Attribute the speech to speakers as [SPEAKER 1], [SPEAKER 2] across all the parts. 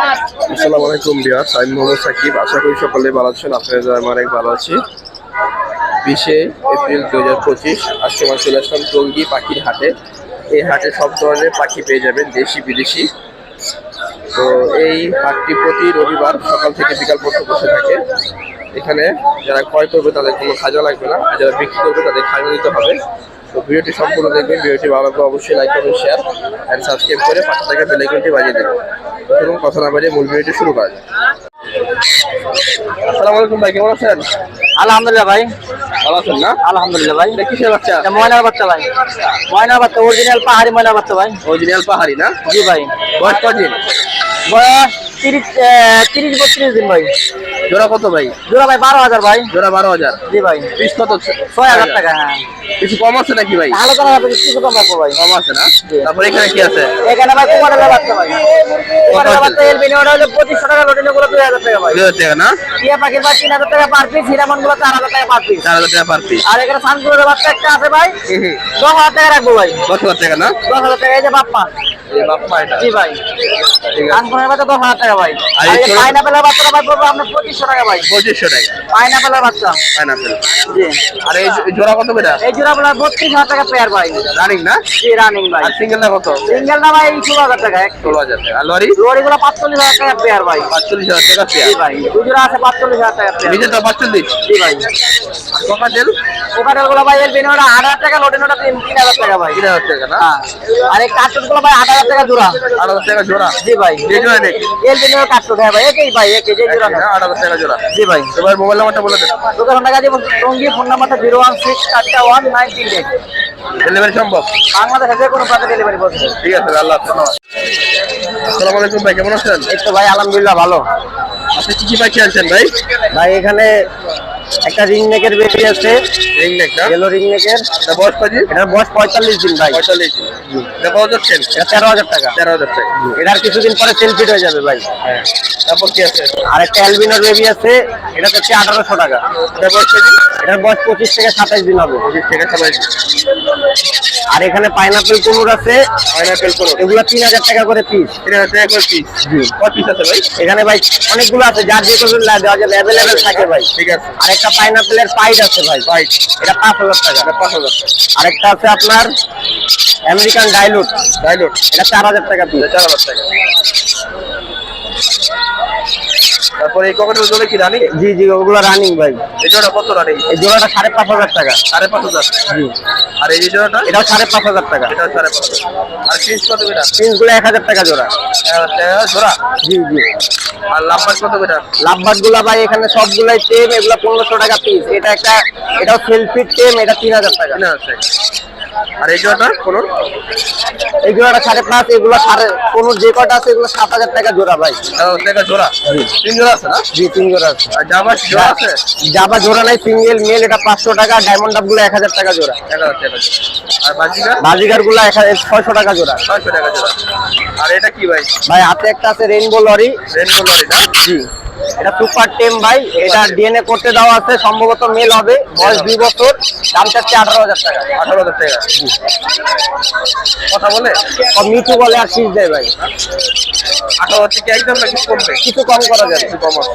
[SPEAKER 1] আসসালামু আলাইকুম বিয়াস আমি মোহাম্মদ সাকিব। আশা করি সকলে ভালো আছেন আপনাদের আমি অনেক ভালো আছি। বিশে এপ্রিল দু হাজার পঁচিশ, আজকে আমার চলে আসলাম টঙ্গি পাখির হাটে। এই হাটে সব ধরনের পাখি পেয়ে যাবেন, দেশি, বিদেশি। তো এই হাটটি প্রতি রবিবার সকাল থেকে বিকাল পর্যন্ত বসে থাকে। এখানে যারা ক্রয় করবে তাদের কোনো খাজা লাগবে না, আর যারা বিক্রি করবে তাদের খাজা দিতে হবে। তো ভিডিওটি সম্পূর্ণ দেখবেন ভিডিওটি ভালো লাগলে অবশ্যই লাইক করবেন শেয়ার অ্যান্ড সাবস্ক্রাইব করে পাশে থাকা বেলাইকনটি বাজিয়ে দেবেন এবং কথা না বাজিয়ে মূল ভিডিওটি শুরু করা যায় আসসালামু আলাইকুম ভাই কেমন আছেন?
[SPEAKER 2] আলহামদুলিল্লাহ ভাই।
[SPEAKER 1] ভালো আছেন না?
[SPEAKER 2] আলহামদুলিল্লাহ ভাই।
[SPEAKER 1] এটা কিসের বাচ্চা?
[SPEAKER 2] এটা ময়নার বাচ্চা ভাই। ময়নার বাচ্চা অরিজিনাল পাহাড়ি ময়নার বাচ্চা ভাই।
[SPEAKER 1] অরিজিনাল পাহাড়ি না?
[SPEAKER 2] জি ভাই।
[SPEAKER 1] বয়স কদিন?
[SPEAKER 2] বয়স তিরিশ তিরিশ বত্রিশ দিন ভাই।
[SPEAKER 1] জোড়া কত ভাই?
[SPEAKER 2] জোড়া ভাই বারো হাজার ভাই।
[SPEAKER 1] জোড়া বারো হাজার।
[SPEAKER 2] জি ভাই।
[SPEAKER 1] পিস কত
[SPEAKER 2] ছয় হাজার টাকা হ্যাঁ।
[SPEAKER 1] কিছু কম আছে নাকি ভাই?
[SPEAKER 2] আলোচনা হবে কিছু কম রাখব ভাই।
[SPEAKER 1] কম আছে না? তারপরে এখানে কি আছে?
[SPEAKER 2] এখানে ভাই কুমারের বাচ্চা ভাই। কুমারের বাচ্চা এর বিনিয়োগটা হলো পঁচিশশো টাকা লোটিনে গুলো দুই হাজার টাকা ভাই।
[SPEAKER 1] দুই হাজার টাকা না?
[SPEAKER 2] টিয়া পাখির তিন হাজার টাকা পার পিস হিরামনগুলো চার হাজার টাকা পার পিস
[SPEAKER 1] চার হাজার টাকা পার পিস
[SPEAKER 2] আর এখানে সানকুলের বাচ্চা একটা আছে ভাই। দশ হাজার টাকা রাখব ভাই।
[SPEAKER 1] দশ হাজার টাকা না?
[SPEAKER 2] দশ হাজার টাকা এই যে বাপ্পা। জি ভাই। কানপুরের বাচ্চা দশ হাজার টাকা ভাই। পাইনাপেলের বাচ্চাটা ভাই পড়বে আপনার পঁচিশশো টাকা ভাই।
[SPEAKER 1] পঁচিশশো টাকা।
[SPEAKER 2] পাইনাপেলের বাচ্চা।
[SPEAKER 1] পাইনাপেল
[SPEAKER 2] জি।
[SPEAKER 1] আর এই জোড়া কত করে?
[SPEAKER 2] এই জোড়া বলার বত্রিশ হাজার টাকা পেয়ার ভাই।
[SPEAKER 1] রানিং না?
[SPEAKER 2] জি রানিং ভাই।
[SPEAKER 1] আর সিঙ্গেলটা কত?
[SPEAKER 2] সিঙ্গেল না ভাই ষোলো হাজার টাকা
[SPEAKER 1] ষোলো হাজার টাকা। আর লরি?
[SPEAKER 2] লরি গুলো পাঁচচল্লিশ হাজার টাকা পেয়ার ভাই।
[SPEAKER 1] পাঁচচল্লিশ হাজার টাকা পেয়ার
[SPEAKER 2] ভাই। জোড়া আছে পাঁচচল্লিশ হাজার টাকা পেয়ার
[SPEAKER 1] নিজেরটা পাঁচচল্লিশ?
[SPEAKER 2] জি ভাই।
[SPEAKER 1] আর কোকাটেল
[SPEAKER 2] কোকাটেলগুলো ভাই এর বিনিয়োগটা আট হাজার টাকা লোটে নোটা তিন তিন হাজার টাকা ভাই।
[SPEAKER 1] তিন হাজার টাকা না?
[SPEAKER 2] হ্যাঁ। আর এই কার্টুনগুলো ভাই আট হাজার টাকা জোড়া।
[SPEAKER 1] আট হাজার টাকা জোড়া?
[SPEAKER 2] জি ভাই।
[SPEAKER 1] যে জোড়া নেই
[SPEAKER 2] কার্টুন হ্যাঁ ভাই একই ভাই একই যে জোড়া না
[SPEAKER 1] আট হাজার টাকা জোড়া।
[SPEAKER 2] জি ভাই।
[SPEAKER 1] এবার মোবাইল নাম্বারটা বলে দেন
[SPEAKER 2] দোকান টাকা দিব টঙ্গি ফোন নাম্বারটা জিরো ওয়ান সিক্স চারটা ওয়ান নাইন তিন এইট
[SPEAKER 1] ডেলিভারি সম্ভব?
[SPEAKER 2] বাংলাদেশে কোনো প্রান্তে ডেলিভারি করছে
[SPEAKER 1] ঠিক আছে আল্লাহ হাফেজ আসসালামু আলাইকুম ভাই কেমন আছেন?
[SPEAKER 2] এই তো ভাই আলহামদুলিল্লাহ ভালো।
[SPEAKER 1] আপনি কি কি পাখি আনছেন ভাই?
[SPEAKER 2] ভাই এখানে একটা রিং নেকের বেবি আছে।
[SPEAKER 1] রিং নেক না?
[SPEAKER 2] ইয়েলো রিং নেকের
[SPEAKER 1] এটা বয়স কত
[SPEAKER 2] এটা বয়স পঁয়তাল্লিশ দিন ভাই।
[SPEAKER 1] পঁয়তাল্লিশ দিন। এটা কত যাচ্ছেন
[SPEAKER 2] তেরো হাজার টাকা।
[SPEAKER 1] তেরো হাজার টাকা।
[SPEAKER 2] এটার কিছুদিন পরে সেল ফিট হয়ে যাবে ভাই।
[SPEAKER 1] হ্যাঁ। তারপর কি আছে?
[SPEAKER 2] আর একটা অ্যালবিনোর বেবি আছে এটা হচ্ছে আঠারোশো টাকা।
[SPEAKER 1] এটা বয়স
[SPEAKER 2] এটার বয়স পঁচিশ থেকে সাতাইশ দিন হবে।
[SPEAKER 1] পঁচিশ থেকে সাতাইশ
[SPEAKER 2] আর এখানে পাইনাপেল কুমুর আছে
[SPEAKER 1] পাইনাপেল করো
[SPEAKER 2] এগুলো তিন হাজার টাকা করে পিস
[SPEAKER 1] তিন হাজার টাকা করে পিস কত পিস আছে ভাই।
[SPEAKER 2] এখানে ভাই অনেকগুলো আছে যার যে কোনো দেওয়া যাবে অ্যাভেলেবেল থাকে ভাই।
[SPEAKER 1] ঠিক আছে।
[SPEAKER 2] আর একটা পাইনাপেলের পাইট আছে ভাই।
[SPEAKER 1] রাইট
[SPEAKER 2] এটা পাঁচ হাজার টাকা।
[SPEAKER 1] এটা পাঁচ হাজার টাকা।
[SPEAKER 2] আরেকটা আছে আপনার আমেরিকান ডাইলুট
[SPEAKER 1] ডাইলুট।
[SPEAKER 2] এটা চার হাজার টাকা পিস
[SPEAKER 1] এটা চার হাজার টাকা। তারপরে এই ককেটের কি রানিং
[SPEAKER 2] জি জি ওগুলো রানিং ভাই।
[SPEAKER 1] এই কত রানিং
[SPEAKER 2] এই জোড়াটা সাড়ে পাঁচ হাজার টাকা।
[SPEAKER 1] সাড়ে পাঁচ হাজার।
[SPEAKER 2] জি।
[SPEAKER 1] আর এই জোড়াটা?
[SPEAKER 2] এটাও সাড়ে পাঁচ হাজার টাকা।
[SPEAKER 1] এটা সাড়ে পাঁচ আর কত বেটা
[SPEAKER 2] এক হাজার টাকা জোড়া।
[SPEAKER 1] জোড়া?
[SPEAKER 2] জি জি।
[SPEAKER 1] আর লাম্বার কত বেটা
[SPEAKER 2] গুলা ভাই এখানে সবগুলাই টেম এগুলো পনেরোশো টাকা পিস এটা একটা এটাও সেলফি টেম এটা তিন হাজার টাকা।
[SPEAKER 1] তিন হাজার টাকা। আর এই জোড়াটা?
[SPEAKER 2] এই জোড়াটা সাড়ে পাঁচ এগুলো সাড়ে যে কটা আছে এগুলো সাত হাজার টাকা জোড়া ভাই।
[SPEAKER 1] টাকা জোড়া? তিন জোড়া আছে না?
[SPEAKER 2] জি তিন জোড়া আছে।
[SPEAKER 1] আর জামা জোড়া আছে?
[SPEAKER 2] জাবা জোড়া নাই সিঙ্গেল মেল এটা পাঁচশো টাকা ডায়মন্ড ডাবগুলো এক হাজার টাকা জোড়া।
[SPEAKER 1] আর বাজিকা
[SPEAKER 2] বাজিগারগুলো এক হাজার ছয়শো টাকা জোড়া।
[SPEAKER 1] ছয়শো টাকা জোড়া। আর এটা কি ভাই?
[SPEAKER 2] ভাই হাতে একটা আছে রেইনবো লরি
[SPEAKER 1] রেনবো লরি না?
[SPEAKER 2] জি। এটা সুপার টেম ভাই এটা ডিএনএ করতে দেওয়া আছে সম্ভবত মেল হবে বয়স দুই বছর দাম চাচ্ছে আঠারো হাজার টাকা।
[SPEAKER 1] আঠারো হাজার টাকা। কথা বলে?
[SPEAKER 2] সব মিঠু বলে আর শীষ দেয় ভাই।
[SPEAKER 1] আঠারো হাজার থেকে একদম কমবে
[SPEAKER 2] কিছু কম করা যাবে।
[SPEAKER 1] কিছু কম আছে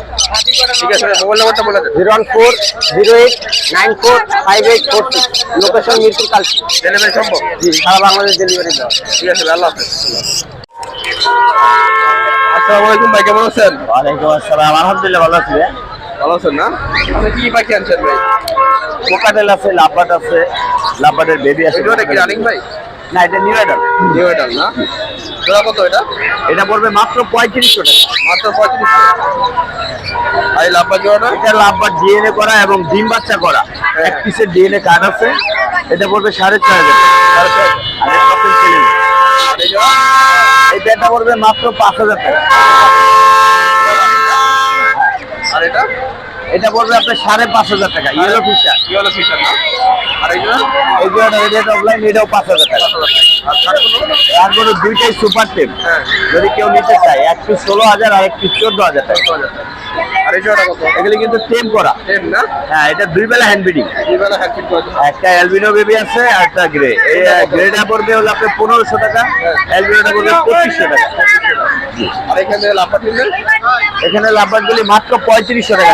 [SPEAKER 1] ঠিক আছে মোবাইল নাম্বারটা বলে দেন
[SPEAKER 2] zero one four zero eight nine four five eight four six. Location Mirpur Kalshi.
[SPEAKER 1] Delivery সম্ভব?
[SPEAKER 2] জি সারা বাংলাদেশ ডেলিভারি দেওয়া
[SPEAKER 1] ঠিক আছে আল্লাহ হাফেজ। আসসালামু আলাইকুম ভাই কেমন আছেন?
[SPEAKER 2] ওয়ালাইকুম আসসালাম। আলহামদুলিল্লাহ ভালো আছি
[SPEAKER 1] ভালো আছেন না? আপনি কি পাখি আনছেন ভাই?
[SPEAKER 2] কোকাটেল আছে লাভবাট আছে লাভবাটের বেবি আছে।
[SPEAKER 1] এটা কি রানিং ভাই?
[SPEAKER 2] না এটা নিউ অ্যাডাল
[SPEAKER 1] নিউ এডাল না? জোড়া কত এটা?
[SPEAKER 2] এটা পড়বে মাত্র পঁয়ত্রিশশো টাকা।
[SPEAKER 1] মাত্র পঁয়ত্রিশ আর এই লাভবা জোড়াটা
[SPEAKER 2] এটা লাভবাট ডিএনএ করা এবং ডিম বাচ্চা করা। এক পিসের ডিএনএ কার্ড আছে। এটা পড়বে সাড়ে ছয় হাজার
[SPEAKER 1] সাড়ে
[SPEAKER 2] ছেলে
[SPEAKER 1] আর এই জোড়া?
[SPEAKER 2] পড়বে মাত্র পাঁচ হাজার টাকা
[SPEAKER 1] আর এটা
[SPEAKER 2] এটা পড়বে আপনার সাড়ে পাঁচ হাজার টাকা ইয়েলো ফিশার
[SPEAKER 1] ইয়েলো ফিশার না? আর এই
[SPEAKER 2] এই জোড়াটা রেড অফলাইন এটাও পাঁচ হাজার টাকা। তারপরে দুইটাই সুপার টেপ
[SPEAKER 1] হ্যাঁ।
[SPEAKER 2] যদি কেউ নিতে চায় এক পিস ষোলো হাজার আর এক পিস চোদ্দ হাজার টাকা।
[SPEAKER 3] এগুলি কিন্তু টেম করা। হ্যাঁ এটা দুই বেলা হ্যান্ড বিডিং
[SPEAKER 1] দুই বেলা হ্যাঁ ফিট করে
[SPEAKER 3] একটা অ্যালবিনো বেবি আছে আর একটা গ্রে গ্রেটা পড়বে হলো আপনার পনেরোশো টাকা অ্যালবিনোটা পড়বে পঁচিশশো টাকা।
[SPEAKER 1] আর এখান
[SPEAKER 3] লাভবারগুলি মাত্র পঁয়ত্রিশশো টাকা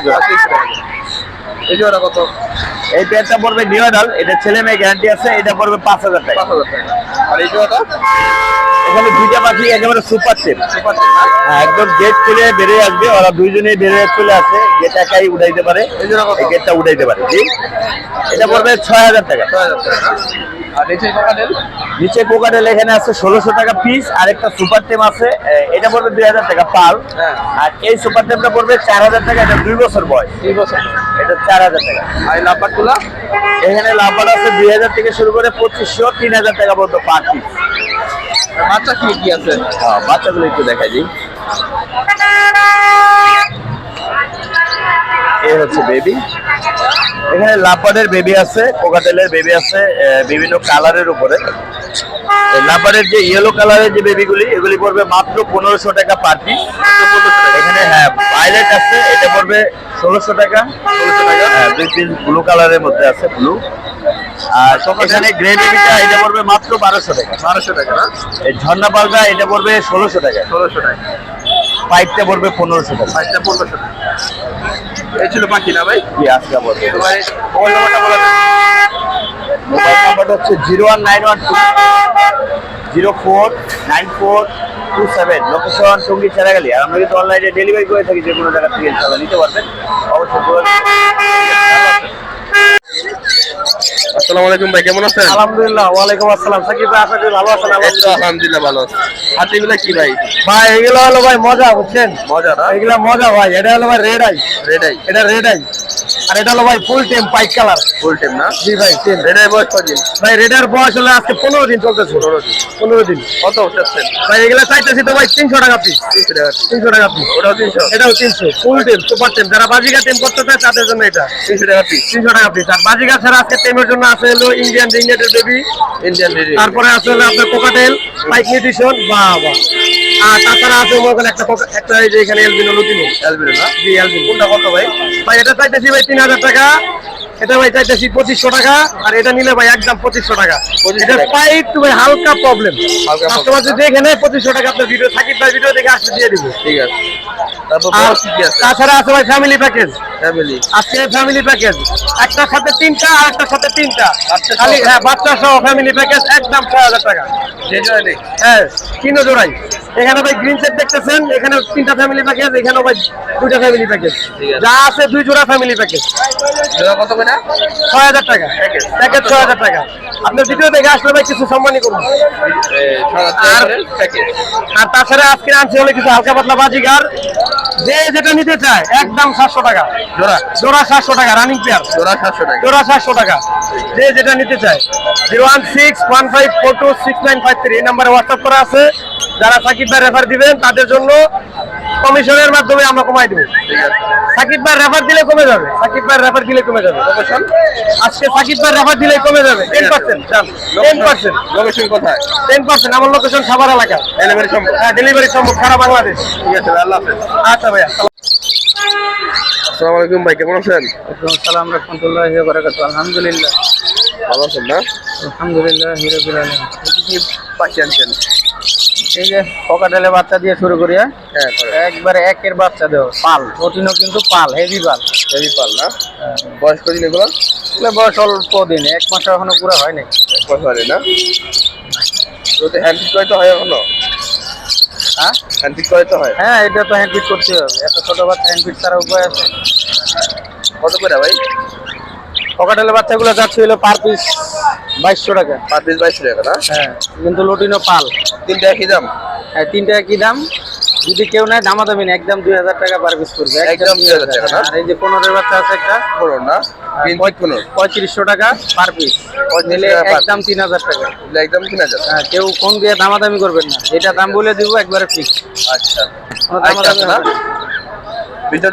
[SPEAKER 1] এই কত?
[SPEAKER 3] এই পেয়ারটা পড়বে নিউ এটা ছেলে মেয়ে গ্যারান্টি আছে। এটা পড়বে পাঁচ হাজার টাকা।
[SPEAKER 1] পাঁচ হাজার টাকা। আর এই জোড়াটা?
[SPEAKER 3] এখানে দুইটা পাখি একেবারে সুপার
[SPEAKER 1] টেন
[SPEAKER 3] হ্যাঁ, একদম গেট খুলে বেরিয়ে আসবে ওরা দুইজনেই বেরিয়ে চলে আসে। গেট একাই উঠাইতে পারে।
[SPEAKER 1] এই
[SPEAKER 3] গেটটা উঠাইতে পারে। জি? এটা পড়বে ছয় হাজার টাকা।
[SPEAKER 1] ছয় হাজার টাকা আর নিচে কোকাটেল
[SPEAKER 3] এখানে আছে ষোলোশো টাকা পিস আর একটা সুপার টেম আছে এটা পড়বে দুই হাজার টাকা পাল।
[SPEAKER 1] হ্যাঁ।
[SPEAKER 3] আর এই সুপার টেমটা পড়বে চার হাজার টাকা এটা দুই বছর বয়স।
[SPEAKER 1] দুই বছর।
[SPEAKER 3] এটা চার হাজার টাকা।
[SPEAKER 1] আর এই লাভবারগুলা
[SPEAKER 3] এখানে লাভবার আছে দুই হাজার থেকে শুরু করে পঁচিশশো তিন হাজার টাকা পর্যন্ত পার পিস
[SPEAKER 1] আর বাচ্চা কি কি আছে?
[SPEAKER 3] বাচ্চাগুলো একটু দেখাই দিই। এই হচ্ছে বেবি এখানে লাপারের বেবি আছে, কোকাটেলের বেবি আছে বিভিন্ন কালারের উপরে। লাপারের যে ইয়েলো কালারের যে বেবিগুলি এগুলি পড়বে মাত্র পনেরোশো টাকা পার পিস এখানে হ্যাঁ পাইলেট আছে, এটা পড়বে ষোলোশো টাকা। ষোলোশো টাকা হ্যাঁ ব্লু কালারের মধ্যে আছে ব্লু আর এখানে গ্রে বেবিটা এটা পড়বে মাত্র বারোশো টাকা।
[SPEAKER 1] বারোশো টাকা না?
[SPEAKER 3] এই ঝর্ণা পালটা এটা পড়বে ষোলোশো টাকা।
[SPEAKER 1] ষোলোশো টাকা।
[SPEAKER 3] পাইপটা পড়বে পনেরোশো টাকা।
[SPEAKER 1] পাঁচটা পনেরোশো টাকা। এই ছিল পাখি না ভাই?
[SPEAKER 3] কি আজকে পড়বে।
[SPEAKER 1] মোবাইল নাম্বারটা বলে
[SPEAKER 3] মোবাইল নাম্বারটা হচ্ছে zero one nine one two zero four nine four two seven. Location সঙ্গী চেরাগালি আর আমরা কিন্তু অনলাইনে ডেলিভারি করে থাকি যে কোনো জায়গা থেকে নিতে পারবেন। অবশ্যই যোগাযোগ করবেন।
[SPEAKER 1] আসসালামু আলাইকুম ভাই কেমন আছেন?
[SPEAKER 3] আলহামদুলিল্লাহ ওয়ালাইকুম আসসালাম। সাকিব ভাই আশা করি ভালো আছেন
[SPEAKER 1] আলহামদুলিল্লাহ। ভালো আছি। হাতে এগুলা কি ভাই?
[SPEAKER 3] ভাই এগুলো হলো ভাই মজা বুঝছেন?
[SPEAKER 1] মজা না?
[SPEAKER 3] এগুলো মজা ভাই এটা হলো ভাই রেড আই
[SPEAKER 1] রেড আই
[SPEAKER 3] এটা রেড আই আর এটা হলো ভাই ফুল টেম পাইক কালার
[SPEAKER 1] ফুল টাইম না?
[SPEAKER 3] জি ভাই টেম
[SPEAKER 1] রেডাই বয়স কদিন
[SPEAKER 3] ভাই রেডার বয়স হলো আজকে পনেরো দিন চলতেছে।
[SPEAKER 1] পনেরো দিন।
[SPEAKER 3] পনেরো দিন।
[SPEAKER 1] কত উঠাচ্ছেন
[SPEAKER 3] ভাই এগুলো চাইতেছি তো ভাই তিনশো টাকা পিস
[SPEAKER 1] তিনশো টাকা
[SPEAKER 3] তিনশো টাকা পিস
[SPEAKER 1] ওটাও তিনশো?
[SPEAKER 3] এটাও তিনশো। ফুল টেম সুপার টেম যারা বাজিকা টেম করতে চায় তাদের জন্য এটা।
[SPEAKER 1] তিনশো টাকা পিস
[SPEAKER 3] তিনশো টাকা পিস আর বাজিকা ছাড়া আজকে টেমের জন্য আছে হলো ইন্ডিয়ান রিংনেটের বেবি
[SPEAKER 1] ইন্ডিয়ান
[SPEAKER 3] তারপরে আছে হলো আপনার কোকাটেল পাইক নিউট্রিশন বাহ আর তাছাড়া আছে মনে একটা একটা এই যে এখানে এলবিনো লুটিনো
[SPEAKER 1] অ্যালবিনো না?
[SPEAKER 3] জি এলবিনো
[SPEAKER 1] কোনটা কত ভাই?
[SPEAKER 3] ভাই এটা চাইতেছি ভাই তিন হাজার টাকা। এটা ভাই চাইতেছি পঁচিশশো টাকা আর এটা নিলে ভাই একদম পঁচিশশো টাকা।
[SPEAKER 1] 2500
[SPEAKER 3] এটা
[SPEAKER 1] পাইপ
[SPEAKER 3] পাই ভাই হালকা প্রবলেম কাস্টমার যদি দেখে নেয় পঁচিশশো টাকা আপনার ভিডিও সাকিব ভাই ভিডিও দেখে আসতে দিয়ে দিব।
[SPEAKER 1] ঠিক
[SPEAKER 3] আর
[SPEAKER 1] আছে?
[SPEAKER 3] তাছাড়া আছে ভাই ফ্যামিলি প্যাকেজ
[SPEAKER 1] ফ্যামিলি
[SPEAKER 3] আজকে ফ্যামিলি প্যাকেজ একটার সাথে তিনটা আর একটার সাথে তিনটা। খালি হ্যাঁ বাচ্চা সহ ফ্যামিলি প্যাকেজ একদম ছয় হাজার টাকা। হ্যাঁ তিন জোড়াই। এখানে ভাই গ্রিন সেট দেখতেছেন এখানে তিনটা ফ্যামিলি প্যাকেজ এখানে ভাই দুইটা ফ্যামিলি প্যাকেজ যা আছে দুই জোড়া ফ্যামিলি প্যাকেজ
[SPEAKER 1] জোড়া কত করে?
[SPEAKER 3] ছয় হাজার টাকা। প্যাকেজ ছয় হাজার টাকা। আপনার ভিডিও দেখে আসলে ভাই কিছু সম্মানই
[SPEAKER 1] আর
[SPEAKER 3] আর তাছাড়া আজকে আনছি হলে কিছু হালকা পাতলা বাজিগার। যে যেটা নিতে চায় একদম সাতশো টাকা।
[SPEAKER 1] জোড়া?
[SPEAKER 3] জোড়া সাতশো টাকা রানিং প্লেয়ার
[SPEAKER 1] জোড়া সাতশো টাকা।
[SPEAKER 3] জোড়া সাতশো টাকা। যে যেটা নিতে চায় zero one six one five four two six nine five three এই নাম্বারে হোয়াটসঅ্যাপ করা আছে। যারা সাকিব ভাই রেফার দিবেন তাদের জন্য কমিশনের মাধ্যমে আমরা কমাই দেবো। সাকিব ভাই রেফার দিলে কমে যাবে। সাকিব ভাই রেফার দিলে কমে যাবে।
[SPEAKER 1] লোকেশন
[SPEAKER 3] আজকে সাকিব ভাই রেফার দিলে কমে যাবে। Ten percent ten percent
[SPEAKER 1] location কোথায়?
[SPEAKER 3] টেন পার্সেন্ট আমার লোকেশন সাভার এলাকা।
[SPEAKER 1] ডেলিভারি সম্ভব।
[SPEAKER 3] হ্যাঁ ডেলিভারি সম্ভব সারা বাংলাদেশ।
[SPEAKER 1] ঠিক আছে আল্লাহ হাফেজ।
[SPEAKER 3] আচ্ছা ভাইয়া।
[SPEAKER 1] আসসালামু আলাইকুম ভাই কেমন আছেন?
[SPEAKER 3] সালাম রহমতুল্লাহ বারাকাতু আলহামদুলিল্লাহ।
[SPEAKER 1] ভালো আছেন না?
[SPEAKER 3] আলহামদুলিল্লাহ হিরবিল আলম
[SPEAKER 1] কি কি পাখি আনছেন
[SPEAKER 3] এই যে পকাটেলে বাচ্চা দিয়ে শুরু করি হ্যাঁ?
[SPEAKER 1] হ্যাঁ
[SPEAKER 3] একবারে একের বাচ্চা দেও পাল। প্রোটিনও কিন্তু পাল হেভি পাল।
[SPEAKER 1] হেভি পাল না? বয়স কদিন এগুলো?
[SPEAKER 3] এগুলো বয়স অল্প দিন এক মাস এখনও পুরো হয় নাই।
[SPEAKER 1] এক বছর আগে না? হ্যান্ড ফিট তো হয় এখনও?
[SPEAKER 3] হ্যাঁ?
[SPEAKER 1] হ্যান্ড ফিট তো হয়?
[SPEAKER 3] হ্যাঁ এটা তো হ্যান্ড ফিট করতে হবে। এত ছোট বাচ্চা হ্যান্ড ফিট ছাড়া উপায় আছে।
[SPEAKER 1] কত করে ভাই?
[SPEAKER 3] পকাটেলে বাচ্চাগুলো যাচ্ছে হলো পার পিস বাইশশো টাকা।
[SPEAKER 1] পার পিস বাইশশো টাকা না?
[SPEAKER 3] হ্যাঁ কিন্তু লুটিনো পাল।
[SPEAKER 1] তিনটা একই দাম?
[SPEAKER 3] হ্যাঁ তিনটা কি দাম। যদি কেউ নেয় দামাদামি নেই একদম দুই হাজার টাকা পার পিস করবে
[SPEAKER 1] একদম 2000 টাকা না?
[SPEAKER 3] আর এই যে পনেরোর বাচ্চা আছে একটা
[SPEAKER 1] পনেরো না? পনেরো
[SPEAKER 3] পঁয়ত্রিশশো টাকা পার পিস নিলে
[SPEAKER 1] টাকা
[SPEAKER 3] একদম তিন হাজার টাকা।
[SPEAKER 1] একদম তিন হাজার।
[SPEAKER 3] হ্যাঁ কেউ ফোন দিয়ে দামাদামি করবেন না। যেটা দাম বলে দিব একবারে ফিক্স
[SPEAKER 1] আচ্ছা।
[SPEAKER 3] কোনো দামাদামি
[SPEAKER 1] না?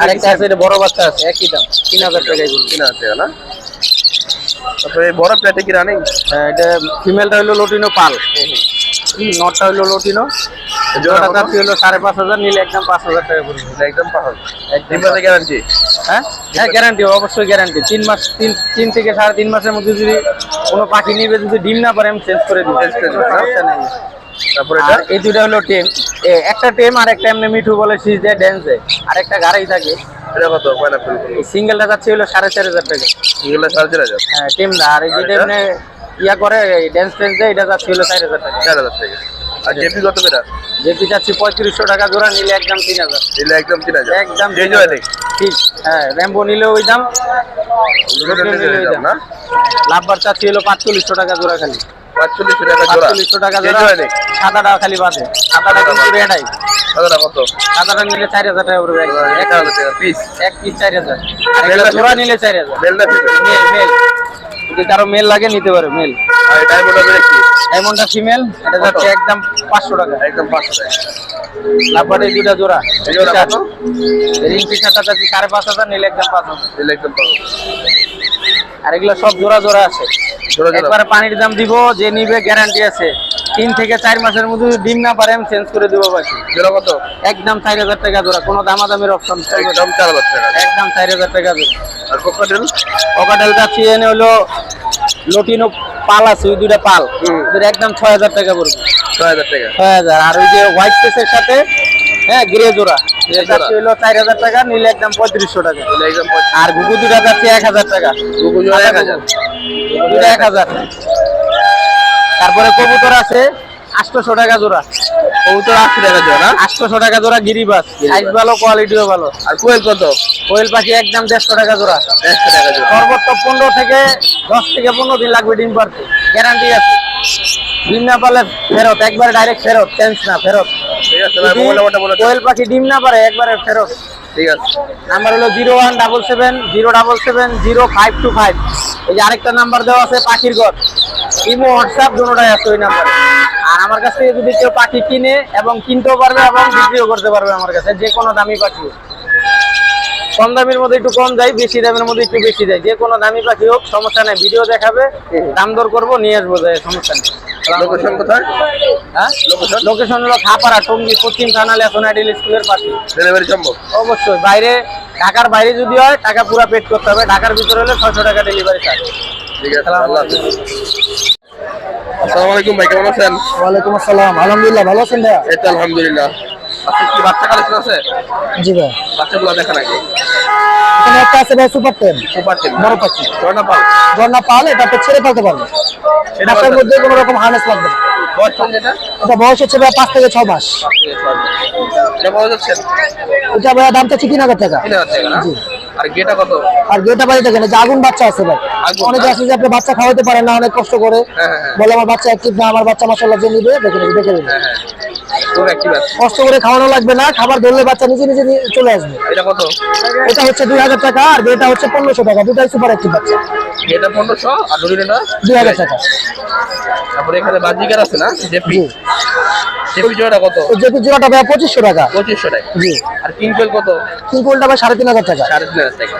[SPEAKER 3] আরেকটা আছে এটা বড় বাচ্চা আছে একই দাম। তিন হাজার টাকাই করবে
[SPEAKER 1] তিন হাজার টাকা না? তারপরে বড় প্লেটে কি রানিং?
[SPEAKER 3] হ্যাঁ, এটা ফিমেলটা হলো লটিনো পাল।
[SPEAKER 4] নটটা হলো লোটিনো। জোড়াটা? হলো সাড়ে পাঁচ হাজার নিলে একদম পাঁচ হাজার টাকা পড়বে।
[SPEAKER 1] একদম পাহাড় ডিম্বাতে গ্যারান্টি
[SPEAKER 4] হ্যাঁ? হ্যাঁ গ্যারান্টি অবশ্যই গ্যারান্টি তিন মাস তিন তিন থেকে সাড়ে তিন মাসের মধ্যে যদি কোনো পাখি নিবে যদি ডিম না পারে আমি চেঞ্জ করে সমস্যা নেই।
[SPEAKER 1] তারপরে
[SPEAKER 4] এই দুটা হলো টেম। একটা টেম আর একটা এমনি মিঠু বলে সিজ দেয় ড্যান্স দেয় আর একটা গাড়াই থাকে।
[SPEAKER 1] এটা কত? পাইনাপেল
[SPEAKER 4] সিঙ্গেলটা যাচ্ছে হলো সাড়ে চার হাজার টাকা।
[SPEAKER 1] এগুলো সাড়ে চার হাজার?
[SPEAKER 4] হ্যাঁ টেমটা আর এই যেটা
[SPEAKER 1] এটা?
[SPEAKER 4] ইয়া করে ড্যান্স ট্যান্স দেয় এটা যাচ্ছে হলো চার হাজার টাকা।
[SPEAKER 1] চার হাজার টাকা। আর জেপি কত বেটা
[SPEAKER 4] যেটি যাচ্ছে পঁয়ত্রিশশো টাকা জোড়া নিলে একদম তিন হাজার।
[SPEAKER 1] দিলে একদম তিন হাজার।
[SPEAKER 4] একদম ঠিক হ্যাঁ র্যাম্বো নিলে ওই দাম।
[SPEAKER 1] নিলে
[SPEAKER 4] নিলে
[SPEAKER 1] না?
[SPEAKER 4] লাভবার চাচ্ছি হলো পাঁচচল্লিশশো টাকা জোড়া খালি।
[SPEAKER 1] পাঁচচল্লিশ টাকা জোড়া।
[SPEAKER 4] পাঁচচল্লিশশো টাকা জোড়া।
[SPEAKER 1] জয় নেই
[SPEAKER 4] সাদা টাকা খালি বাদে সাদাটা কিন্তু রেডাই
[SPEAKER 1] কতটা কত?
[SPEAKER 4] সাদাটা নিলে চার হাজার টাকা পড়বে এক-
[SPEAKER 1] এক
[SPEAKER 4] এক-
[SPEAKER 1] হাজার টাকা পিস
[SPEAKER 4] এক পিস চার হাজার। আর
[SPEAKER 1] মেল
[SPEAKER 4] একটা
[SPEAKER 1] না
[SPEAKER 4] জোড়া নিলে চার হাজার।
[SPEAKER 1] মেল
[SPEAKER 4] মেল মেল যদি কারও মেল লাগে নিতে পারে মেল
[SPEAKER 1] আর এটা কি?
[SPEAKER 4] ডায়মন্ডটা ফিমেল এটা যাচ্ছে একদম পাঁচশো টাকা।
[SPEAKER 1] একদম
[SPEAKER 4] দুটা জোড়া।
[SPEAKER 1] জোড়া কত?
[SPEAKER 4] রিং যাচ্ছে নিলে একদম পাঁচ হাজার।
[SPEAKER 1] দিলে একদম পাবো
[SPEAKER 4] আর এগুলো সব জোড়া জোড়া আছে।
[SPEAKER 1] জোড়া জোড়া।
[SPEAKER 4] একবারে পানির দাম দিব যে নিবে গ্যারান্টি আছে। তিন থেকে চার মাসের মধ্যে ডিম না পারে আমি চেঞ্জ করে দিব বাকি।
[SPEAKER 1] জোড়া কত?
[SPEAKER 4] একদম চার হাজার টাকা জোড়া কোনো দামাদামের অপশন
[SPEAKER 1] একদম চার হাজার টাকা।
[SPEAKER 4] একদম চার হাজার টাকা জোড়া।
[SPEAKER 1] আর কোকাটেল
[SPEAKER 4] পকাটেলটা চিয়েনে হলো লটিনো পাল আছে ওই দুইটা পাল। ওদের একদম ছয় হাজার টাকা পড়বে।
[SPEAKER 1] ছয় হাজার টাকা।
[SPEAKER 4] ছয় হাজার। আর ওই যে হোয়াইট ফেসের সাথে হ্যাঁ গ্রে জোড়া। হলো চার হাজার টাকা নিলে একদম পঁয়ত্রিশশো টাকা। আর ঘুঘু দুটা যাচ্ছে এক হাজার টাকা।
[SPEAKER 1] গুগু জোড়া এক হাজার।
[SPEAKER 4] এক হাজার। তারপরে কবুতর আছে আটশোশো টাকা জোড়া।
[SPEAKER 1] কবুতর আশি টাকা জোড়া না?
[SPEAKER 4] আটশোশো টাকা জোড়া গিরিবাস। সাইজ ভালো কোয়ালিটিও ভালো।
[SPEAKER 1] আর কোয়েল কত?
[SPEAKER 4] কোয়েল পাখি একদম দেড়শো টাকা জোড়া।
[SPEAKER 1] দেড়শো টাকা জোড়া।
[SPEAKER 4] সর্বোচ্চ পনেরো থেকে দশ থেকে পনেরো দিন লাগবে ডিম পারতে গ্যারান্টি আছে। ডিম না পারলে ফেরত একবারে ডাইরেক্ট ফেরত চেঞ্জ না ফেরত।
[SPEAKER 1] ঠিক আছে।
[SPEAKER 4] কোয়েল পাখি ডিম না পারে একবারে ফেরত।
[SPEAKER 1] ঠিক আছে।
[SPEAKER 4] নাম্বার হলো zero one double seven zero double seven zero five two five. এই যে আরেকটা নাম্বার দেওয়া আছে পাখির ঘর। ইমো হোয়াটসঅ্যাপ দুটোটাই আছে ওই নাম্বারে আর আমার কাছ থেকে যদি কেউ পাখি কিনে এবং কিনতেও পারবে এবং বিক্রিও করতে পারবে আমার কাছে যে কোনো দামি পাখি হোক। কম দামের মধ্যে একটু কম যায় বেশি দামের মধ্যে একটু বেশি যায় যে কোনো দামি পাখি হোক সমস্যা নেই। ভিডিও দেখাবে দাম দর করব নিয়ে আসব সমস্যা নেই।
[SPEAKER 1] লোকেশন কোথায়?
[SPEAKER 4] হ্যাঁ?
[SPEAKER 1] লোকেশন
[SPEAKER 4] হলো খাপাড়া টঙ্গি পশ্চিম আইডিয়াল স্কুলের পাশে।
[SPEAKER 1] ডেলিভারি সম্ভব?
[SPEAKER 4] অবশ্যই বাইরে ঢাকার বাইরে যদি হয় টাকা পুরো পেড করতে হবে। ঢাকার ভিতরে হলে ছয়শো টাকা ডেলিভারি চার্জ
[SPEAKER 1] ঠিক আছে আল্লাহ আসসালামু আলাইকুম ভাই কেমন আছেন?
[SPEAKER 5] ওয়ালাইকুম আসসালাম। আলহামদুলিল্লাহ ভালো আছেন ভাইয়া?
[SPEAKER 1] এই তো আলহামদুলিল্লাহ। আচ্ছা কি বাচ্চা কালেকশন আছে?
[SPEAKER 5] জি ভাই।
[SPEAKER 1] বাচ্চাগুলো দেখা নাকি?
[SPEAKER 5] এখানে একটা আছে ভাই সুপার টেন।
[SPEAKER 1] সুপার টেন
[SPEAKER 5] বড় পাখি।
[SPEAKER 1] ঝর্ণা পাল।
[SPEAKER 5] ঝর্ণা পাল এটা তো ছেড়ে ফেলতে পারবে
[SPEAKER 1] এটার
[SPEAKER 5] মধ্যে কোনো রকম হার্নেস লাগবে না।
[SPEAKER 1] বয়স
[SPEAKER 5] এটা? বয়স হচ্ছে ভাই পাঁচ থেকে ছ মাস।
[SPEAKER 1] এটা
[SPEAKER 5] এটা দামটা চাচ্ছি তিন হাজার টাকা। জি।
[SPEAKER 1] আর গেটা কত?
[SPEAKER 5] আর গেটা বাড়ি দেখেন আগুন বাচ্চা আছে ভাই। অনেকে আছে যে আপনি বাচ্চা খাওয়াতে পারেন না অনেক কষ্ট করে।
[SPEAKER 1] হ্যাঁ হ্যাঁ
[SPEAKER 5] বলে আমার বাচ্চা অ্যাক্টিভ না আমার বাচ্চা মাসাল্লাহ যে নিবে দেখে নিবে দেখে নিবে।
[SPEAKER 1] হ্যাঁ হ্যাঁ। খুব একটিভ আছে।
[SPEAKER 5] কষ্ট করে খাওয়ানো লাগবে না খাবার ধরলে বাচ্চা নিজে নিজে চলে আসবে।
[SPEAKER 1] এটা কত?
[SPEAKER 5] এটা হচ্ছে দুই হাজার টাকা আর এটা হচ্ছে পনেরোশো টাকা দুটাই সুপার অ্যাক্টিভ বাচ্চা।
[SPEAKER 1] এটা পনেরোশো আর
[SPEAKER 5] দুই হাজার টাকা।
[SPEAKER 1] তারপরে এখানে বাজিকার আছে না জেপি কত?
[SPEAKER 5] জোড়াটা ভাই পঁচিশশো টাকা।
[SPEAKER 1] পঁচিশশো টাকা।
[SPEAKER 5] জি।
[SPEAKER 1] আর কোল কত?
[SPEAKER 5] কিংকোলটা ভাই সাড়ে তিন হাজার টাকা।
[SPEAKER 1] সাড়ে তিন হাজার টাকা।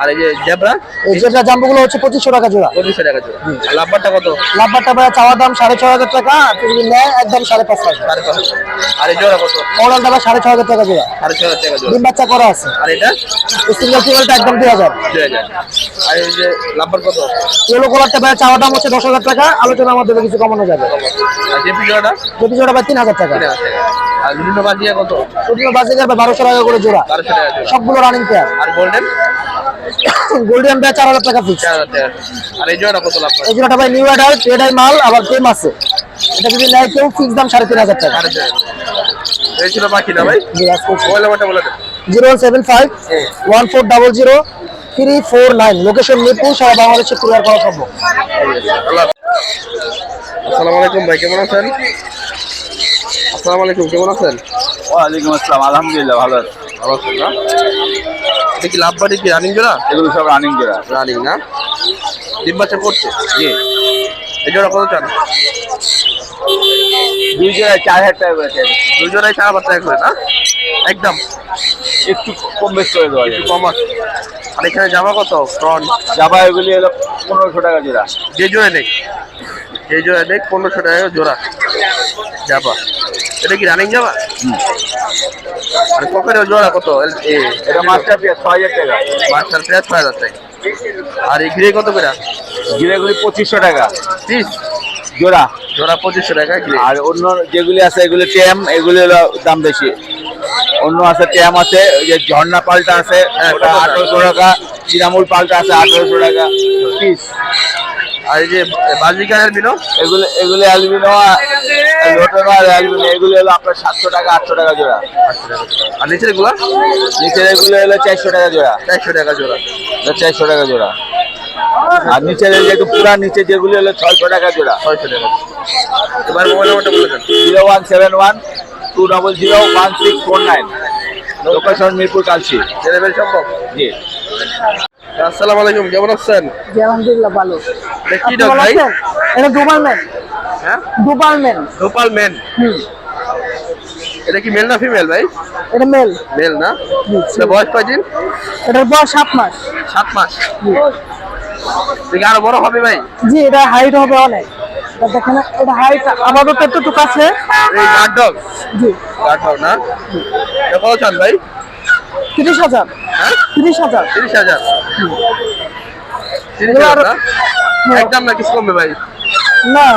[SPEAKER 1] আর এই যে জেব্রা?
[SPEAKER 5] এই যেটা জাম্বুগুলো হচ্ছে পঁচিশশো টাকা জোড়া।
[SPEAKER 1] পঁচিশশো টাকা জোড়া। লাভবারটা কত?
[SPEAKER 5] লাভবারটা ভাই চাওয়া দাম সাড়ে ছয় হাজার টাকা যদি নেয় একদম সাড়ে পাঁচ
[SPEAKER 1] পাঁচ আর এই জোড়া কত?
[SPEAKER 5] মডেলটা ভাই সাড়ে ছয় হাজার টাকা জোড়া।
[SPEAKER 1] সাড়ে ছয় হাজার টাকা জোড়া।
[SPEAKER 5] ডিম বাচ্চা করা আছে।
[SPEAKER 1] আর এটা?
[SPEAKER 5] সিঙ্গেল ফিমেলটা একদম দুই হাজার।
[SPEAKER 1] আর এই যে লাভবার কত?
[SPEAKER 5] ইয়েলো কালারটা ভাই চাওয়া দাম হচ্ছে দশ হাজার টাকা আলোচনার মাধ্যমে কিছু কমানো যাবে।
[SPEAKER 1] আর জেপি জোড়াটা?
[SPEAKER 5] যদি জোড়া ভাই তিন হাজার টাকা।
[SPEAKER 1] টাকা। আর বিভিন্ন বাজিয়া কত?
[SPEAKER 5] বাজার ভাই বারোশো টাকা করে জোড়া।
[SPEAKER 1] বারোশো টাকা
[SPEAKER 5] সবগুলো রানিং পেয়ার
[SPEAKER 1] আর গোল্ডেন
[SPEAKER 5] গোল্ডেন ভাই চার হাজার টাকা ফিক্স
[SPEAKER 1] আর এই জোড়া কত লাভ
[SPEAKER 5] এই জোড়াটা ভাই নিউ অ্যাডাল্ট এটাই মাল আবার টেম আছে। এটা যদি নেয় কেউ ফিক্স দাম সাড়ে তিন হাজার টাকা।
[SPEAKER 1] এই ছিল বাকি না ভাই মোবাইল নাম্বারটা বলে দেন।
[SPEAKER 5] Zero one seven five one four double zero three four nine location Mirpur সারা বাংলাদেশে কুরিয়ার করা সম্ভব।
[SPEAKER 1] আসসালামু আলাইকুম ভাই কেমন আছেন? আসসালামু আলাইকুম কেমন আছেন?
[SPEAKER 3] ওয়ালাইকুম আসসালাম আলহামদুলিল্লাহ ভালো আছে।
[SPEAKER 1] আছেন এটা কি কি রানিং জোড়া?
[SPEAKER 3] এগুলো সব রানিং জোড়া।
[SPEAKER 1] রানিং না? ডিম বাচ্চা করছে জি। এই জোড়া কত চান?
[SPEAKER 3] দুই জোড়ায় চার হাজার টাকা করে।
[SPEAKER 1] দুই জোড়াই চার বাচ্চা এক করে না? একদম।
[SPEAKER 3] একটু কম বেশ করে দেওয়া যায়।
[SPEAKER 1] কম আছে। আর এখানে জামা কত? ফ্রন্ট
[SPEAKER 3] জামা এগুলি হলো পনেরোশো টাকা জোড়া।
[SPEAKER 1] যে জোড়া নেই? যে জোড়া নেই পনেরোশো টাকা জোড়া। জাবা এটা কি রানিং জাবা আর পকেটে জোড়া কত?
[SPEAKER 3] এটা মাস্টার পিস ছয় হাজার টাকা।
[SPEAKER 1] মাস্টার প্রায় ছয় হাজার টাকা। আর এই গ্রে কত করে?
[SPEAKER 3] জিরেগুলি পঁচিশশো টাকা।
[SPEAKER 1] পিস
[SPEAKER 3] জোড়া।
[SPEAKER 1] জোড়া পঁচিশশো টাকা
[SPEAKER 3] আর অন্য যেগুলি আছে এগুলি ট্যাম এগুলি দাম বেশি। অন্য আছে ট্যাম আছে ওই যে ঝর্ণা পাল্টা আছে
[SPEAKER 1] হ্যাঁ?
[SPEAKER 3] আঠারোশো টাকা চিরামুল পাল্টা আছে আঠারোশো টাকা। পিস
[SPEAKER 1] আর এই যে বাজিকারের মিনো
[SPEAKER 3] এগুলো এগুলি অ্যালবিনো লোটনো আর অ্যালবিনো এগুলি হলো আপনার সাতশো টাকা আটশো টাকা জোড়া।
[SPEAKER 1] আর নিচেরগুলা
[SPEAKER 3] নিচের এগুলো হলো চারশো টাকা জোড়া।
[SPEAKER 1] চারশো টাকা জোড়া।
[SPEAKER 3] চারশো টাকা জোড়া। আর নিচের একটু পুরা নিচে যেগুলি হলো ছয়শো টাকা জোড়া।
[SPEAKER 1] ছয়শো টাকা। এবার মোবাইল নাম্বারটা বলে দেন।
[SPEAKER 3] Zero one seven one two double zero one six four nine. Location Mirpur Kalshi
[SPEAKER 1] delivery সম্ভব?
[SPEAKER 3] জি।
[SPEAKER 1] আসসালামু আলাইকুম কেমন আছেন?
[SPEAKER 6] জি আলহামদুলিল্লাহ ভালো।
[SPEAKER 1] কি ডগ ভাই?
[SPEAKER 6] এটা দুবার ম্যান।
[SPEAKER 1] হ্যাঁ?
[SPEAKER 6] দুবার ম্যান।
[SPEAKER 1] মেন
[SPEAKER 6] হুম।
[SPEAKER 1] এটা কি মেল না ফিমেল ভাই?
[SPEAKER 6] এটা মেল।
[SPEAKER 1] মেল না? এটা বয়স কয়দিন?
[SPEAKER 6] এটার বয়স সাত মাস।
[SPEAKER 1] সাত মাস। দেখি আরও বড় হবে ভাই?
[SPEAKER 6] জি এটা হাইট হবে অনেক। দেখেন এটা হাইট আপাতত একটু টুক আছে।
[SPEAKER 1] এই গার্ড ডগ?
[SPEAKER 6] জি।
[SPEAKER 1] গার্ড ডগ না? কত চান ভাই?
[SPEAKER 6] তিরিশ হাজার।
[SPEAKER 1] হ্যাঁ?
[SPEAKER 6] তিরিশ হাজার।
[SPEAKER 1] তিরিশ হাজার। তিরিশ হাজার একদম না কিছু কমবে ভাই?
[SPEAKER 6] না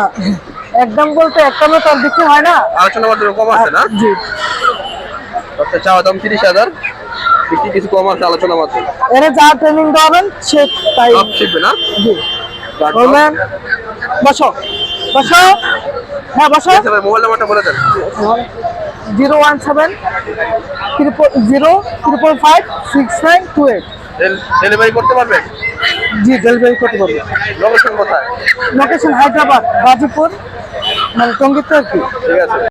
[SPEAKER 6] একদম বলতে একটা তো আর বিক্রি হয় না।
[SPEAKER 1] আলোচনা করতে কম আছে না?
[SPEAKER 6] জি।
[SPEAKER 1] আচ্ছা চাওয়া দাম তিরিশ হাজার। বিক্রি কিছু কম আছে আলোচনা মাত্র
[SPEAKER 6] এর যা ট্রেনিং দেওয়াবেন সে তাই।
[SPEAKER 1] শিখবে না?
[SPEAKER 6] জি। বলবেন বসো। বসো। হ্যাঁ বসো।
[SPEAKER 1] মোবাইল নাম্বারটা বলে দেন।
[SPEAKER 6] Zero one seven triple zero triple five six nine two eight
[SPEAKER 1] delivery করতে পারবেন
[SPEAKER 6] জি ডেলিভারি করতে পারবেন
[SPEAKER 1] লোকেশন কোথায়?
[SPEAKER 6] লোকেশন হায়দ্রাবাদ গাজীপুর মানে টঙ্গিতে আর কি।
[SPEAKER 1] ঠিক আছে।